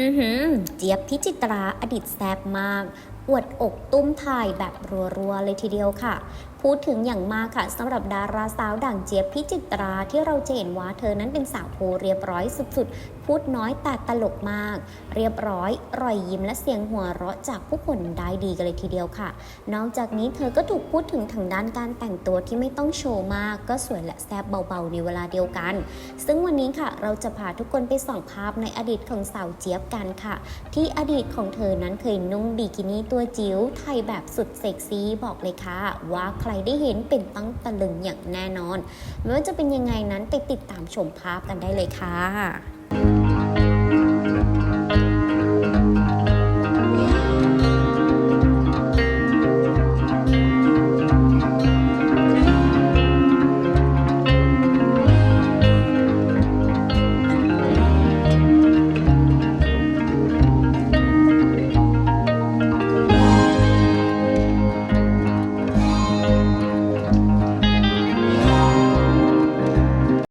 อือหือเจี๊ยบพิจิตราอดีตแซบมาก อวดอกตุ้มถ่ายแบบรัวๆเลยทีเดียวค่ะ พูดถึงอย่างมากค่ะสำหรับดาราสาวดังเจี๊ยบพิจิตราที่เราจะเห็นว่าเธอนั้นเป็นสาวโพเรียบร้อยสุดๆ พูดน้อยแต่ตลกมาก เรียบร้อยรอยยิ้มและเสียงหัวเราะจากผู้คนได้ดีกันเลยทีเดียวค่ะ นอกจากนี้เธอก็ถูกพูดถึงทางด้านการแต่งตัวที่ไม่ต้องโชว์มาก ก็สวยและแซบเบาๆในเวลาเดียวกัน ซึ่งวันนี้ค่ะเราจะพาทุกคนไปส่องภาพในอดีตของสาวเจี๊ยบกันค่ะ ที่อดีตของเธอนั้นเคยนุ่งบิกินี่ตัวจิ๋วไทยแบบสุดเซ็กซี่บอกเลยค่ะ ว่าใครได้เห็นเป็นตั้งตะลึงอย่างแน่นอน ไม่ว่าจะเป็นยังไงนั้นไปติดตามชมภาพกันได้เลยค่ะ